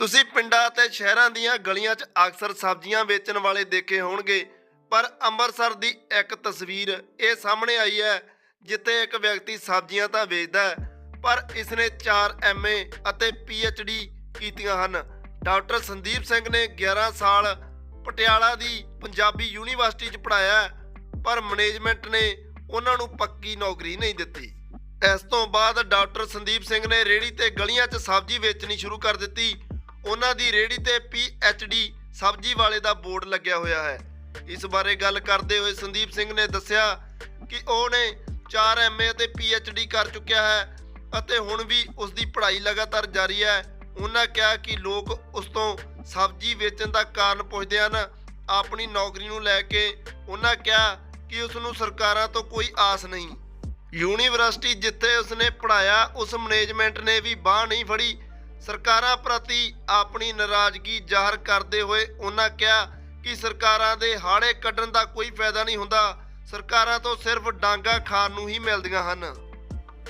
ਤੁਸੀਂ ਪਿੰਡਾਂ ਅਤੇ ਸ਼ਹਿਰਾਂ ਦੀਆਂ ਗਲੀਆਂ 'ਚ ਅਕਸਰ ਸਬਜ਼ੀਆਂ ਵੇਚਣ ਵਾਲੇ ਦੇਖੇ ਹੋਣਗੇ, ਪਰ ਅੰਮ੍ਰਿਤਸਰ ਦੀ ਇੱਕ ਤਸਵੀਰ ਇਹ ਸਾਹਮਣੇ ਆਈ ਹੈ, ਜਿੱਥੇ ਇੱਕ ਵਿਅਕਤੀ ਸਬਜ਼ੀਆਂ ਤਾਂ ਵੇਚਦਾ ਹੈ, ਪਰ ਇਸਨੇ 4 ਐਮਏ ਅਤੇ ਡੀ ਕੀਤੀਆਂ ਹਨ। ਡਾਕਟਰ ਸੰਦੀਪ ਸਿੰਘ ਨੇ 11 ਸਾਲ ਪਟਿਆਲਾ ਦੀ ਪੰਜਾਬੀ ਯੂਨੀਵਰਸਿਟੀ 'ਚ ਪੜ੍ਹਾਇਆ ਪਰ ਮੈਨੇਜਮੈਂਟ ਨੇ ਉਹਨਾਂ ਨੂੰ ਪੱਕੀ ਨੌਕਰੀ ਨਹੀਂ ਦਿੱਤੀ। ਇਸ ਤੋਂ ਬਾਅਦ ਡਾਕਟਰ ਸੰਦੀਪ ਸਿੰਘ ਨੇ ਰੇੜੀ ਤੇ ਗਲੀਆਂ 'ਚ ਸਬਜ਼ੀ ਵੇਚਣੀ ਸ਼ੁਰੂ ਕਰ ਦਿੱਤੀ ਉਹਨਾਂ ਦੀ ਰੇੜੀ ਤੇ ਡੀ ਸਬਜ਼ੀ ਵਾਲੇ ਦਾ ਬੋਰਡ ਲੱਗਿਆ ਹੋਇਆ ਹੈ। ਇਸ ਬਾਰੇ ਗੱਲ ਕਰਦੇ ਹੋਏ ਸੰਦੀਪ ਸਿੰਘ ਨੇ ਦੱਸਿਆ ਕਿ ਉਹਨੇ 4 ਐਮਏ ਅਤੇ ਡੀ ਕਰ ਚੁੱਕਿਆ ਹੈ ਅਤੇ ਹੁਣ ਵੀ ਉਸ ਦੀ ਪੜ੍ਹਾਈ ਲਗਾਤਾਰ ਜਾਰੀ ਹੈ। ਉਹਨਾਂ ਕਿਹਾ ਕਿ ਲੋਕ ਉਸ ਤੋਂ ਸਬਜ਼ੀ ਵੇਚਣ ਦਾ ਕਾਰਨ ਪੁੱਛਦੇ ਹਨ। ਆਪਣੀ ਨੌਕਰੀ ਨੂੰ ਲੈ ਕੇ ਉਹਨਾਂ ਕਿਹਾ ਕਿ ਉਸ ਨੂੰ ਸਰਕਾਰਾਂ ਤੋਂ ਕੋਈ ਆਸ ਨਹੀਂ। ਯੂਨੀਵਰਸਿਟੀ ਜਿੱਥੇ ਉਸਨੇ ਪੜ੍ਹਾਇਆ, ਉਸ ਮੈਨੇਜਮੈਂਟ ਨੇ ਵੀ ਬਾਹ ਨਹੀਂ ਫੜੀ। ਸਰਕਾਰਾਂ ਪ੍ਰਤੀ ਆਪਣੀ ਨਾਰਾਜ਼ਗੀ ਜ਼ਾਹਰ ਕਰਦੇ ਹੋਏ ਉਹਨਾਂ ਕਿਹਾ ਕਿ ਸਰਕਾਰਾਂ ਦੇ ਹਾੜੇ ਕੱਢਣ ਦਾ ਕੋਈ ਫਾਇਦਾ ਨਹੀਂ ਹੁੰਦਾ। ਸਰਕਾਰਾਂ ਤੋਂ ਸਿਰਫ ਡਾਂਗਾ ਖਾਣ ਨੂੰ ਹੀ ਮਿਲਦੀਆਂ ਹਨ।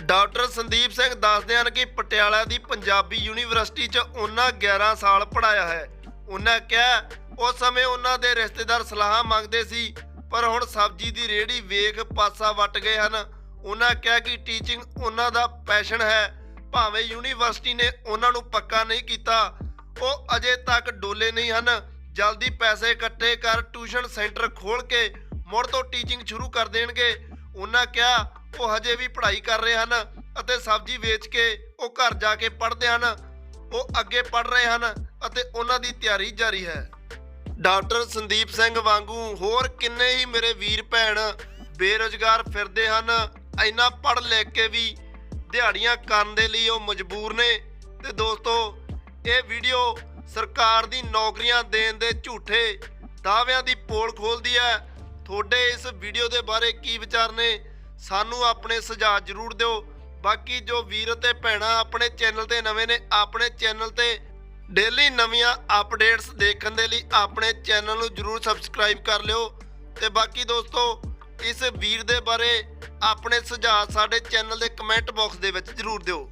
ਡਾਕਟਰ ਸੰਦੀਪ ਸਿੰਘ ਦੱਸਦੇ ਹਨ ਕਿ ਪਟਿਆਲਾ ਦੀ ਪੰਜਾਬੀ ਯੂਨੀਵਰਸਿਟੀ 'ਚ ਉਹਨਾਂ 11 ਸਾਲ ਪੜ੍ਹਾਇਆ ਹੈ। ਉਹਨਾਂ ਕਿਹਾ, ਉਸ ਸਮੇਂ ਉਹਨਾਂ ਦੇ ਰਿਸ਼ਤੇਦਾਰ ਸਲਾਹ ਮੰਗਦੇ ਸੀ, ਪਰ ਹੁਣ ਸਬਜ਼ੀ ਦੀ ਰੇੜੀ ਵੇਖ ਪਾਸਾ ਵੱਟ ਗਏ ਹਨ। ਉਹਨਾਂ ਕਿਹਾ ਕਿ ਟੀਚਿੰਗ ਉਹਨਾਂ ਦਾ ਪੈਸ਼ਨ ਹੈ। ਭਾਵੇਂ ਯੂਨੀਵਰਸਿਟੀ ਨੇ ਉਹਨਾਂ ਨੂੰ ਪੱਕਾ ਨਹੀਂ ਕੀਤਾ, ਉਹ ਅਜੇ ਤੱਕ ਡੋਲੇ ਨਹੀਂ ਹਨ। ਜਲਦੀ ਪੈਸੇ ਇਕੱਠੇ ਕਰ ਟਿਊਸ਼ਨ ਸੈਂਟਰ ਖੋਲ ਕੇ ਮੁੜ ਤੋਂ ਟੀਚਿੰਗ ਸ਼ੁਰੂ ਕਰ ਦੇਣਗੇ। ਉਹਨਾਂ ਕਿਹਾ, ਉਹ ਹਜੇ ਵੀ ਪੜ੍ਹਾਈ ਕਰ ਰਹੇ ਹਨ ਅਤੇ ਸਬਜ਼ੀ ਵੇਚ ਕੇ ਉਹ ਘਰ ਜਾ ਕੇ ਪੜ੍ਹਦੇ ਹਨ। ਉਹ ਅੱਗੇ ਪੜ੍ਹ ਰਹੇ ਹਨ ਅਤੇ ਉਹਨਾਂ ਦੀ ਤਿਆਰੀ ਜਾਰੀ ਹੈ। ਡਾਕਟਰ ਸੰਦੀਪ ਸਿੰਘ ਵਾਂਗੂ ਹੋਰ ਕਿੰਨੇ ਹੀ ਮੇਰੇ ਵੀਰ ਭੈਣ ਬੇਰੁਜ਼ਗਾਰ ਫਿਰਦੇ ਹਨ। ਇੰਨਾ ਪੜ੍ਹ ਲਿਖ ਕੇ ਵੀ ਦਿਹਾੜੀਆਂ ਕਰਨ ਦੇ ਲਈ ਉਹ ਮਜਬੂਰ ਨੇ। ਤੇ ਦੋਸਤੋ, ਇਹ ਵੀਡੀਓ ਸਰਕਾਰ ਦੀ ਨੌਕਰੀਆਂ ਦੇਣ ਦੇ ਝੂਠੇ ਦਾਅਵਿਆਂ ਦੀ ਪੋਲ ਖੋਲਦੀ ਹੈ। ਤੁਹਾਡੇ ਇਸ ਵੀਡੀਓ ਦੇ ਬਾਰੇ ਕੀ ਵਿਚਾਰ ਨੇ, ਸਾਨੂੰ ਆਪਣੇ ਸੁਝਾਅ ਜ਼ਰੂਰ ਦਿਓ। ਬਾਕੀ ਜੋ ਵੀਰ ਤੇ ਭੈਣਾਂ ਆਪਣੇ ਚੈਨਲ ਤੇ ਨਵੇਂ ਨੇ, ਆਪਣੇ ਚੈਨਲ ਤੇ ਡੇਲੀ ਨਵੀਆਂ ਅਪਡੇਟਸ ਦੇਖਣ ਦੇ ਲਈ ਆਪਣੇ ਚੈਨਲ ਨੂੰ ਜਰੂਰ ਸਬਸਕ੍ਰਾਈਬ ਕਰ ਲਿਓ। ਤੇ ਬਾਕੀ ਦੋਸਤੋ, ਇਸ ਵੀਰ ਦੇ ਬਾਰੇ ਆਪਣੇ ਸੁਝਾਅ ਸਾਡੇ ਚੈਨਲ ਦੇ ਕਮੈਂਟ ਬਾਕਸ ਦੇ ਵਿੱਚ ਜਰੂਰ ਦਿਓ।